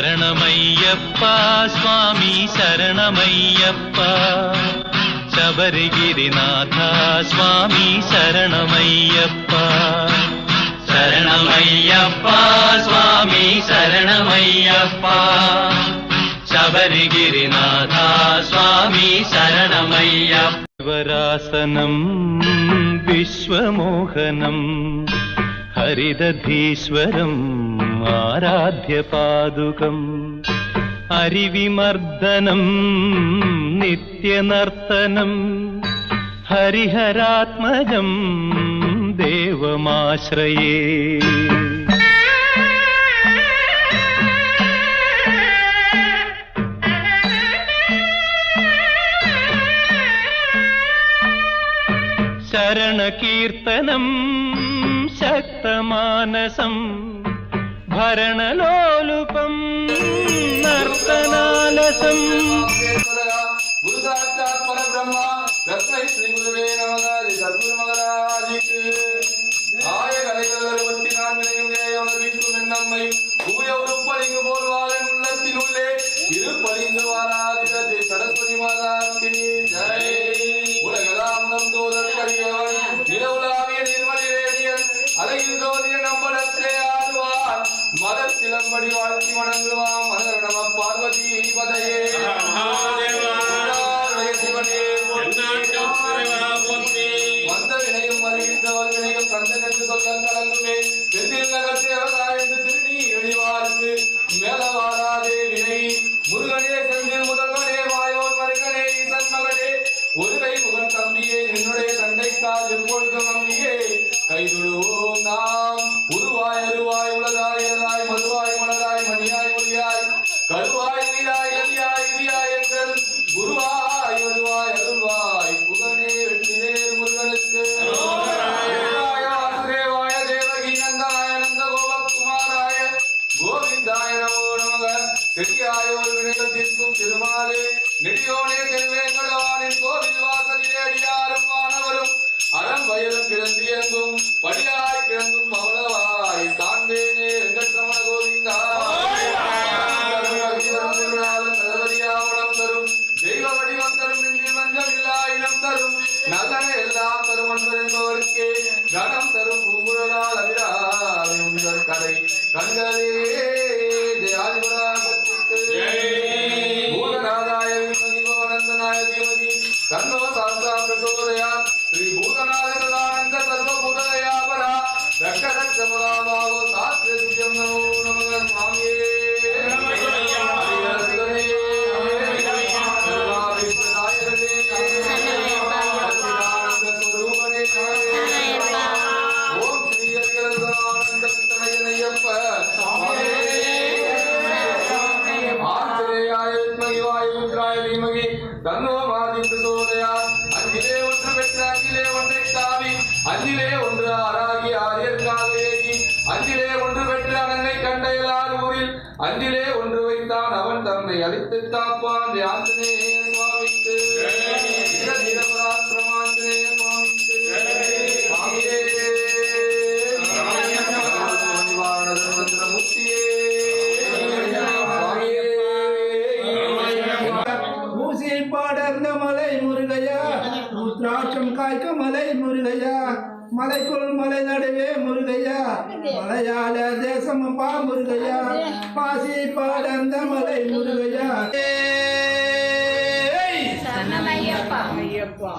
சரணமையப்பா சுவாமி சரணமையப்பா. சபரிகிரிநாதா சுவாமி சரணமையப்பா. சரணமையப்பா சுவாமி சரணமையப்பா. சபரிகிரிநாதா சுவாமி சரணமையப்பா. சிவராசனம் விஸ்வமோகனம் ஹரிதீஸ்வரம் ആരാധ്യപാദുകം. അരിവിമർദ്ദനം നിത്യനർത്തനം. ഹരിഹരാത്മജം ദേവമാശ്രയേ. ശരണകീർത്തനം ശക്തമാനസം. ഹരണലോലുപം നർത്തനാലസം ஆய கலைகள் ஒட்டி நான் விளையும் உணர்விக்கும் என் நம்மை ஊய உறுப்பளிங்கு போல்வாய் வடி வாழ்த்தி வணங்குவாம் மனநடம பார்வதி பதையே. 管理员 கோவில் அன்றிலே ஒன்று வைத்தான் அவன் தம்மை அழித்து தாப்பான். ஆஞ்சநேய சுவாமிக்கு. ஆஞ்சநேய சுவாமிக்கு. சுவாமியே பாடர்ந்த மலை முருகையா ருத்ராட்சம் காய்க்க மலை முருகையா மலைக்குள் மலை நடுவே முருகையா? மலையாள தேசமப்பா முருகையா? பாசி பாடந்த மலை முருகையா? ஐயப்பா ஐயப்பா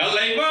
আল্লাহ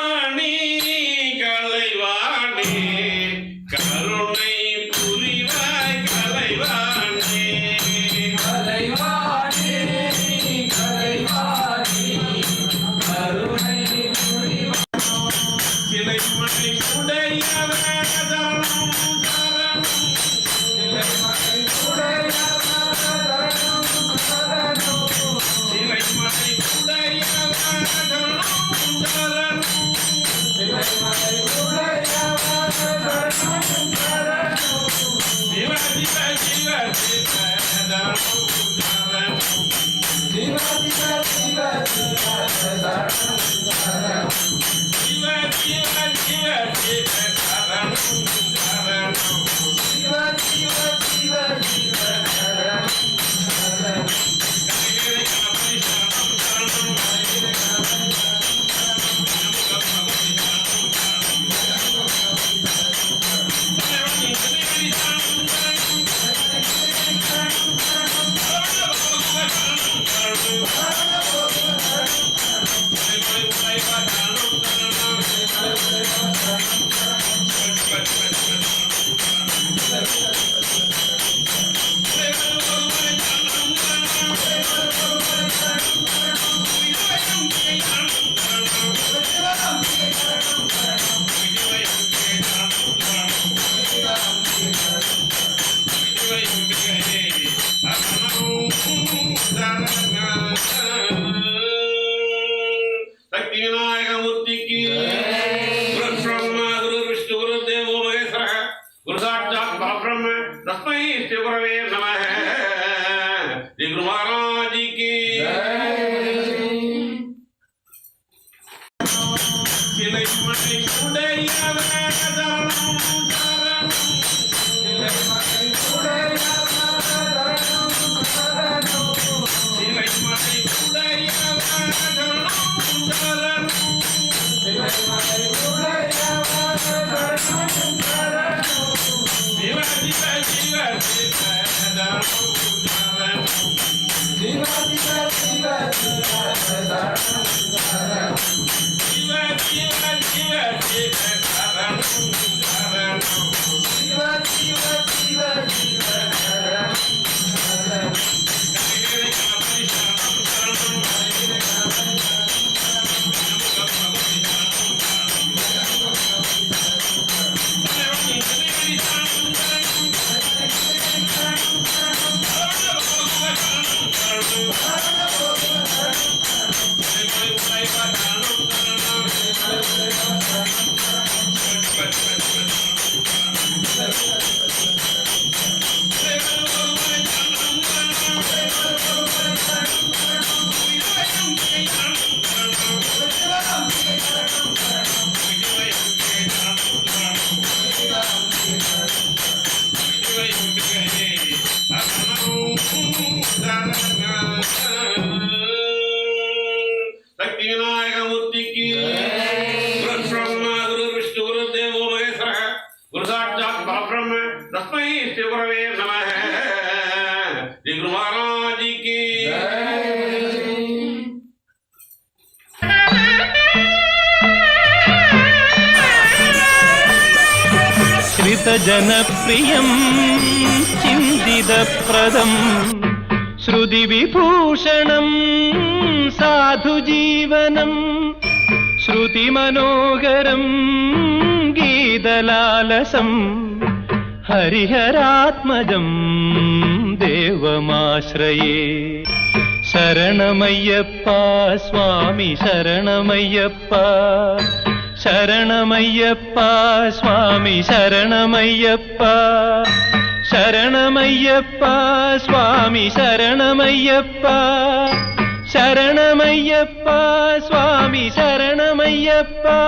Yeah. it. तस्मै श्री गुरवे नमः श्री गुरु महाराज की जनप्रियं चिन्तितप्रदं श्रुतिविभूषणं साधुजीवनं श्रुतिमनोहरं गीतलालसम् ஹரிஹராத்மஜம் தேவமாஸ்ரயே சரணமையப்பா சுவாமி சரணமையப்பா. சரணமையப்பா சுவாமி சரணமையப்பா. சரணமையப்பா சுவாமி சரணமையப்பா. சரணமையப்பா சுவாமி சரணமையப்பா.